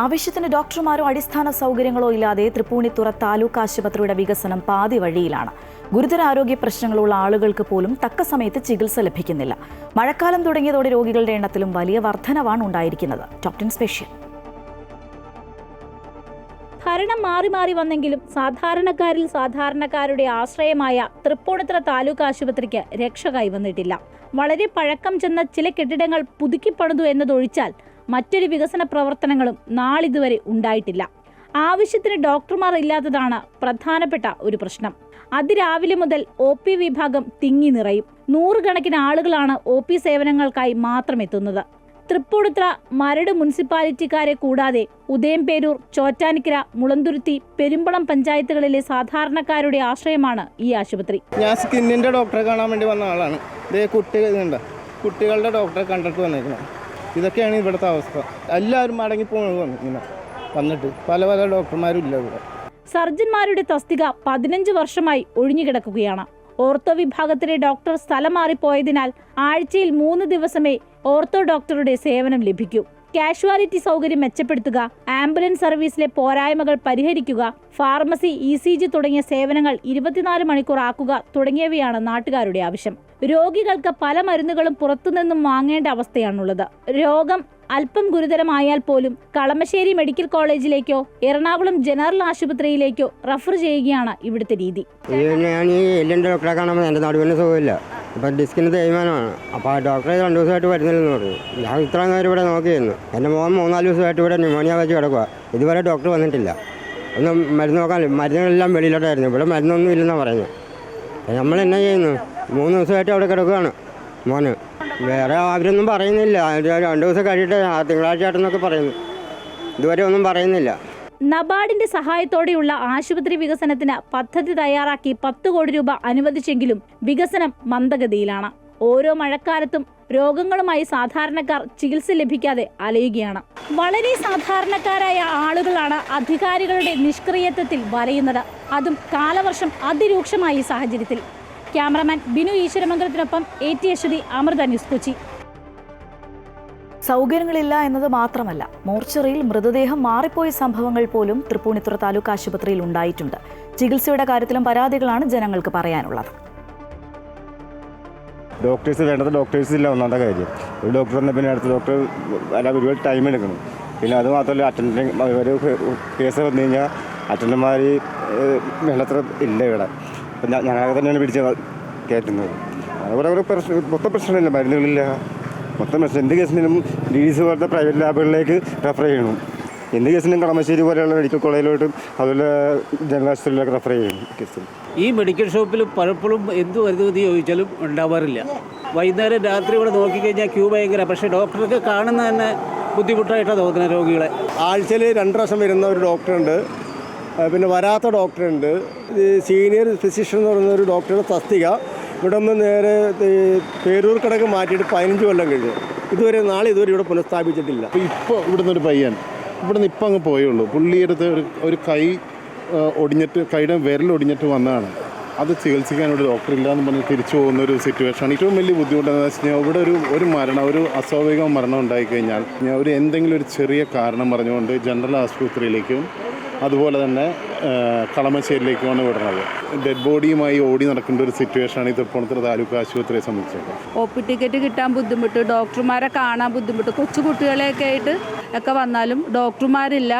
ആവശ്യത്തിന് ഡോക്ടർമാരോ അടിസ്ഥാന സൗകര്യങ്ങളോ ഇല്ലാതെ തൃപ്പൂണിത്തുറ താലൂക്ക് ആശുപത്രിയുടെ വികസനം പാതി വഴിയിലാണ്. ഗുരുതരാരോഗ്യ പ്രശ്നങ്ങളുള്ള ആളുകൾക്ക് പോലും തക്ക സമയത്ത് ചികിത്സ ലഭിക്കുന്നില്ല. മഴക്കാലം തുടങ്ങിയതോടെ രോഗികളുടെ എണ്ണത്തിലും വലിയ വർധനവാണ് ഉണ്ടായിരിക്കുന്നത്. Top ten special. ഭരണം മാറി മാറി വന്നെങ്കിലും സാധാരണക്കാരിൽ സാധാരണക്കാരുടെ ആശ്രയമായ തൃപ്പൂണിത്തുറ താലൂക്ക് ആശുപത്രിക്ക് രക്ഷ കൈവന്നിട്ടില്ല. വളരെ പഴക്കം ചെന്ന ചില കെട്ടിടങ്ങൾ പുതുക്കിപ്പണിതു എന്നതൊഴിച്ചാൽ മറ്റൊരു വികസന പ്രവർത്തനങ്ങളും നാളിതുവരെ ഉണ്ടായിട്ടില്ല. ആവശ്യത്തിന് ഡോക്ടർമാർ ഇല്ലാത്തതാണ് പ്രധാനപ്പെട്ട ഒരു പ്രശ്നം. അതിരാവിലെ മുതൽ ഒ പി വിഭാഗം തിങ്ങി നിറയും. നൂറുകണക്കിന് ആളുകളാണ് ഒ പി സേവനങ്ങൾക്കായി മാത്രം എത്തുന്നത്. തൃപ്പൂണിത്ര മരട് മുനിസിപ്പാലിറ്റിക്കാരെ കൂടാതെ ഉദയംപേരൂർ ചോറ്റാനിക്കര മുളന്തുരുത്തി പെരുമ്പളം പഞ്ചായത്തുകളിലെ സാധാരണക്കാരുടെ ആശ്രയമാണ് ഈ ആശുപത്രി. ഞാൻ സ്കിന്നിന്റെ ഡോക്ടറെ കാണാൻ വേണ്ടി വന്ന ആളാണ്. കുട്ടികളുടെ ഡോക്ടറെ കണ്ടിട്ട് വന്നേക്കുന്നത് ഇതൊക്കെയാണ് ഇവിടുത്തെ അവസ്ഥ. എല്ലാവരും മടങ്ങി പോകുന്നത് ഇങ്ങനെ വന്നിട്ട് പല പല ഡോക്ടർമാരും ഇല്ല ഇവിടെ. സർജന്മാരുടെ തസ്തിക പതിനഞ്ച് വർഷമായി ഒഴിഞ്ഞുകിടക്കുകയാണ് ഓർത്തോ വിഭാഗത്തിലെ ഡോക്ടർ സ്ഥലം മാറിപ്പോയതിനാൽ ആഴ്ചയിൽ മൂന്ന് ദിവസമേ ഓർത്തോ ഡോക്ടറുടെ സേവനം ലഭിക്കൂ. കാഷ്വാലിറ്റി സൗകര്യം മെച്ചപ്പെടുത്തുക ആംബുലൻസ് സർവീസിലെ പോരായ്മകൾ പരിഹരിക്കുക ഫാർമസി ഇ സി ജി തുടങ്ങിയ സേവനങ്ങൾ ഇരുപത്തിനാല് മണിക്കൂർ ആക്കുക തുടങ്ങിയവയാണ് നാട്ടുകാരുടെ ആവശ്യം. രോഗികൾക്ക് പല മരുന്നുകളും പുറത്തുനിന്നും വാങ്ങേണ്ട അവസ്ഥയാണുള്ളത്. രോഗം അല്പം ഗുരുതരമായാൽ പോലും കളമശ്ശേരി മെഡിക്കൽ കോളേജിലേക്കോ എറണാകുളം ജനറൽ ആശുപത്രിയിലേക്കോ റഫർ ചെയ്യുകയാണ് ഇവിടുത്തെ രീതി. ഡോക്ടറെ കാണുമ്പോൾ നടുവിന് സുഖമില്ല. ഇപ്പം ഡിസ്കിന് തേയ്മാനമാണ്. അപ്പോൾ ഡോക്ടറെ രണ്ട് ദിവസമായിട്ട് വരുന്നില്ലെന്ന് പറഞ്ഞു. ഞാൻ ഇത്രയും നേരം ഇവിടെ നോക്കിയിരുന്നു. എന്റെ മോൻ മൂന്നാൽ ദിവസമായിട്ട് ഇവിടെ ന്യൂമോണിയ വെച്ച് കിടക്കുക ഇതുവരെ ഡോക്ടർ വന്നിട്ടില്ല. ഒന്നും മരുന്ന് നോക്കാൻ മരുന്നുകളെല്ലാം വെളിയിലോട്ടായിരുന്നു. ഇവിടെ മരുന്നൊന്നും ഇല്ലെന്നാണ് പറയുന്നത്. നമ്മൾ എന്നാ ചെയ്യുന്നു? മൂന്ന് ദിവസമായിട്ട് അവിടെ കിടക്കുകയാണ് മോന്. വേറെ അവരൊന്നും പറയുന്നില്ല. രണ്ട് ദിവസം കഴിയിട്ട് തിങ്കളാഴ്ച ആയിട്ടെന്നൊക്കെ പറയുന്നു. ഇതുവരെ ഒന്നും പറയുന്നില്ല. നബാർഡിന്റെ സഹായത്തോടെയുള്ള ആശുപത്രി വികസനത്തിന് പദ്ധതി തയ്യാറാക്കി പത്ത് കോടി രൂപ അനുവദിച്ചെങ്കിലും വികസനം മന്ദഗതിയിലാണ്. ഓരോ മഴക്കാലത്തും രോഗങ്ങളുമായി സാധാരണക്കാർ ചികിത്സ ലഭിക്കാതെ അലയുകയാണ്. വളരെ സാധാരണക്കാരായ ആളുകളാണ് അധികാരികളുടെ നിഷ്ക്രിയത്വത്തിൽ വലയുന്നത്. അതും കാലവർഷം അതിരൂക്ഷമായ സാഹചര്യത്തിൽ. Cameraman Binu ഈശ്വരമംഗലത്തിനൊപ്പം A T Aswathy Amrita news Kochi. സൗകര്യങ്ങളില്ല എന്നത് മാത്രമല്ല മോർച്ചറിയിൽ മൃതദേഹം മാറിപ്പോയ സംഭവങ്ങൾ പോലും തൃപ്പൂണിത്തുറ താലൂക്ക് ആശുപത്രിയിൽ ഉണ്ടായിട്ടുണ്ട്. ചികിത്സയുടെ കാര്യത്തിലും പരാതികളാണ് ജനങ്ങൾക്ക് പറയാനുള്ളത്. ഡോക്ടേഴ്സ് വേണ്ടത് ഡോക്ടേഴ്സ് ഇല്ല ഒന്നാമത്തെ കാര്യം. ഒരു ഡോക്ടർ വന്ന പിന്നെ അടുത്ത ഡോക്ടർ അല്ല ഒരുപാട് ടൈം എടുക്കണം. പിന്നെ അത് മാത്രമല്ല അറ്റൻഡിങ് ഒരു കേസ് വന്നു കഴിഞ്ഞാൽ അറ്റൻഡന്മാർ വേണ്ടത്ര ഇല്ല ഇവിടെ. ഞങ്ങളൊക്കെ തന്നെയാണ് പിടിച്ച് കയറ്റുന്നത് അതുപോലെ ഒരു പ്രശ്നം മൊത്തം പ്രശ്നമില്ല മരുന്നുകളില്ല. മൊത്തം എന്ത് കേസിനും ഡി ഡി സി പോലത്തെ പ്രൈവറ്റ് ലാബുകളിലേക്ക് റെഫർ ചെയ്യണം. എന്ത് കേസിനും കളമശ്ശേരി പോലെയുള്ള മെഡിക്കൽ കോളേജിലോട്ടും അതുപോലെ ജനറൽ ആശുപത്രിയിലൊക്കെ റെഫർ ചെയ്യണം കേസിൽ. ഈ മെഡിക്കൽ ഷോപ്പിൽ പലപ്പോഴും എന്ത് വരുന്നത് ചോദിച്ചാലും ഉണ്ടാവാറില്ല. വൈകുന്നേരം രാത്രി ഇവിടെ നോക്കിക്കഴിഞ്ഞാൽ ക്യൂ ഭയങ്കര. പക്ഷേ ഡോക്ടർക്ക് കാണുന്ന തന്നെ ബുദ്ധിമുട്ടായിട്ടാണ് തോന്നുന്നത് രോഗികളെ. ആഴ്ചയിൽ രണ്ട് പ്രാവശ്യം വരുന്ന ഒരു ഡോക്ടറുണ്ട് പിന്നെ വരാത്ത ഡോക്ടറുണ്ട് സീനിയർ ഫിസിഷ്യൻ എന്ന് പറയുന്ന ഒരു ഡോക്ടറുടെ തസ്തിക. ഇവിടെ നിന്ന് നേരെ പേരൂർ കടക്ക് മാറ്റിയിട്ട് പതിനഞ്ച് കൊല്ലം കഴിഞ്ഞു. ഇതുവരെ നാളെ ഇതുവരെ ഇവിടെ പുനഃസ്ഥാപിച്ചിട്ടില്ല. ഇപ്പോൾ ഇവിടുന്ന് ഒരു പയ്യൻ ഇവിടുന്ന് ഇപ്പം അങ്ങ് പോയുള്ളൂ. പുള്ളിയെടുത്ത് ഒരു ഒരു കൈ ഒടിഞ്ഞിട്ട് കൈയുടെ വിരൽ ഒടിഞ്ഞിട്ട് വന്നതാണ് അത് ചികിത്സിക്കാൻ ഒരു ഡോക്ടർ ഇല്ല എന്ന് പറഞ്ഞ് തിരിച്ചു പോകുന്ന ഒരു സിറ്റുവേഷനാണ് ഏറ്റവും വലിയ ബുദ്ധിമുട്ട് എന്താണെന്ന് വെച്ച് കഴിഞ്ഞാൽ ഇവിടെ ഒരു ഒരു മരണം ഒരു അസ്വാഭാവിക മരണം ഉണ്ടായിക്കഴിഞ്ഞാൽ ഞാൻ ഒരു എന്തെങ്കിലും ഒരു ചെറിയ കാരണം പറഞ്ഞുകൊണ്ട് ജനറൽ ആശുപത്രിയിലേക്കും അതുപോലെ തന്നെ കളമശ്ശേരിയിലേക്ക് കളമശ്ശേരിയിലേക്കുമാണ് വിടുന്നത് ഡെഡ് ബോഡിയുമായി ഓടി നടക്കേണ്ട ഒരു സിറ്റുവേഷനാണ് ഈ തൃപ്പൂണിത്തുറ താലൂക്ക് ആശുപത്രിയെ സംബന്ധിച്ചത് ഒ പി ടിക്കറ്റ് കിട്ടാൻ ബുദ്ധിമുട്ട് ഡോക്ടർമാരെ കാണാൻ ബുദ്ധിമുട്ട് കൊച്ചു കുട്ടികളെയൊക്കെ ആയിട്ട് ഒക്കെ വന്നാലും ഡോക്ടർമാരില്ല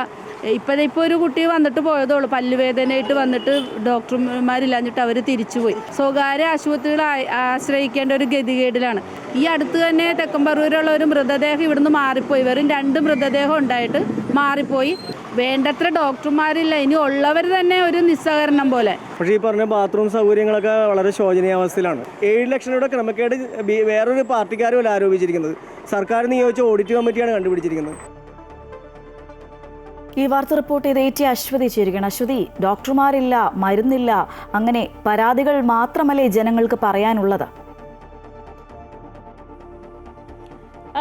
ഇപ്പം ഇപ്പോൾ ഒരു കുട്ടി വന്നിട്ട് പോയതേ ഉള്ളൂ പല്ലുവേദനയായിട്ട് വന്നിട്ട് ഡോക്ടർമാരില്ലാഞ്ഞിട്ട് അവർ തിരിച്ചുപോയി. സ്വകാര്യ ആശുപത്രികൾ ആശ്രയിക്കേണ്ട ഒരു ഗതികേടിലാണ്. ഈ അടുത്ത് തന്നെ തെക്കമ്പറൂരുള്ള ഒരു മൃതദേഹം ഇവിടുന്ന് മാറിപ്പോയി. വെറും രണ്ട് മൃതദേഹം ഉണ്ടായിട്ട് മാറിപ്പോയി. വേണ്ടത്ര ഡോക്ടർമാരില്ല. ഇനി ഉള്ളവർ തന്നെ ഒരു നിസ്സഹകരണം പോലെ. പക്ഷേ ഈ പറഞ്ഞ ബാത്റൂം സൗകര്യങ്ങളൊക്കെ വളരെ ശോചനീയാവസ്ഥയിലാണ് ഏഴ് ലക്ഷം രൂപയുടെ ക്രമക്കേട് വേറൊരു പാർട്ടിക്കാരും ആരോപിച്ചിരിക്കുന്നത്. സർക്കാർ നിയോഗിച്ച ഓഡിറ്റ് കമ്മിറ്റിയാണ് കണ്ടുപിടിച്ചിരിക്കുന്നത്. ഈ വാർത്ത റിപ്പോർട്ട് ചെയ്ത് ഏറ്റി അശ്വതി ചേരുകയാണ്. അശ്വതി ഡോക്ടർമാരില്ല മരുന്നില്ല അങ്ങനെ പരാതികൾ മാത്രമല്ലേ ജനങ്ങൾക്ക് പറയാനുള്ളത്?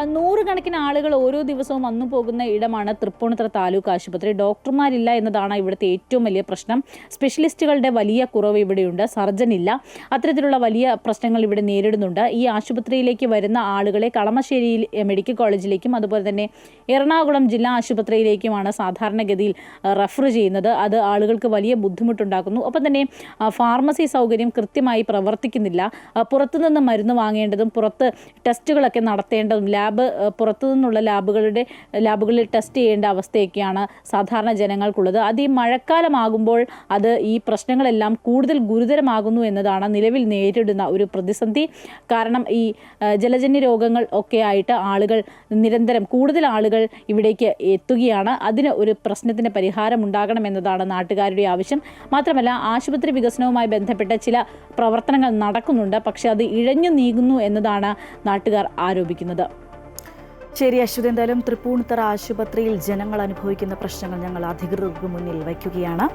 നൂറുകണക്കിന് ആളുകൾ ഓരോ ദിവസവും വന്നു പോകുന്ന ഇടമാണ് തൃപ്പൂണിത്തുറ താലൂക്ക് ആശുപത്രി. ഡോക്ടർമാരില്ല എന്നതാണ് ഇവിടുത്തെ ഏറ്റവും വലിയ പ്രശ്നം. സ്പെഷ്യലിസ്റ്റുകളുടെ വലിയ കുറവ് ഇവിടെയുണ്ട്. സർജൻ ഇല്ല. അത്തരത്തിലുള്ള വലിയ പ്രശ്നങ്ങൾ ഇവിടെ നേരിടുന്നുണ്ട്. ഈ ആശുപത്രിയിലേക്ക് വരുന്ന ആളുകളെ കളമശ്ശേരി മെഡിക്കൽ കോളേജിലേക്കും അതുപോലെ തന്നെ എറണാകുളം ജില്ലാ ആശുപത്രിയിലേക്കുമാണ് സാധാരണഗതിയിൽ റെഫർ ചെയ്യുന്നത്. അത് ആളുകൾക്ക് വലിയ ബുദ്ധിമുട്ടുണ്ടാക്കുന്നു. ഒപ്പം തന്നെ ഫാർമസി സൗകര്യം കൃത്യമായി പ്രവർത്തിക്കുന്നില്ല. പുറത്തുനിന്ന് മരുന്ന് വാങ്ങേണ്ടതും പുറത്ത് ടെസ്റ്റുകളൊക്കെ നടത്തേണ്ടതും ലാബ് അഹ് പുറത്തു നിന്നുള്ള ലാബുകളുടെ ലാബുകളിൽ ടെസ്റ്റ് ചെയ്യേണ്ട അവസ്ഥയൊക്കെയാണ് സാധാരണ ജനങ്ങൾക്കുള്ളത്. അത് ഈ മഴക്കാലമാകുമ്പോൾ അത് ഈ പ്രശ്നങ്ങളെല്ലാം കൂടുതൽ ഗുരുതരമാകുന്നു എന്നതാണ് നിലവിൽ നേരിടുന്ന ഒരു പ്രതിസന്ധി. കാരണം ഈ ജലജന്യ രോഗങ്ങൾ ഒക്കെ ആയിട്ട് ആളുകൾ നിരന്തരം കൂടുതൽ ആളുകൾ ഇവിടേക്ക് എത്തുകയാണ്. അതിന് ഒരു പ്രശ്നത്തിന് പരിഹാരം ഉണ്ടാകണമെന്നതാണ് നാട്ടുകാരുടെ ആവശ്യം. മാത്രമല്ല ആശുപത്രി വികസനവുമായി ബന്ധപ്പെട്ട ചില പ്രവർത്തനങ്ങൾ നടക്കുന്നുണ്ട്. പക്ഷെ അത് ഇഴഞ്ഞു നീങ്ങുന്നു എന്നതാണ് നാട്ടുകാർ ആരോപിക്കുന്നത്. ശരി അശ്വതി. എന്തായാലും തൃപ്പൂണിത്തറ ആശുപത്രിയിൽ ജനങ്ങൾ അനുഭവിക്കുന്ന പ്രശ്നങ്ങൾ ഞങ്ങൾ അധികൃതർക്ക് മുന്നിൽ വയ്ക്കുകയാണ്.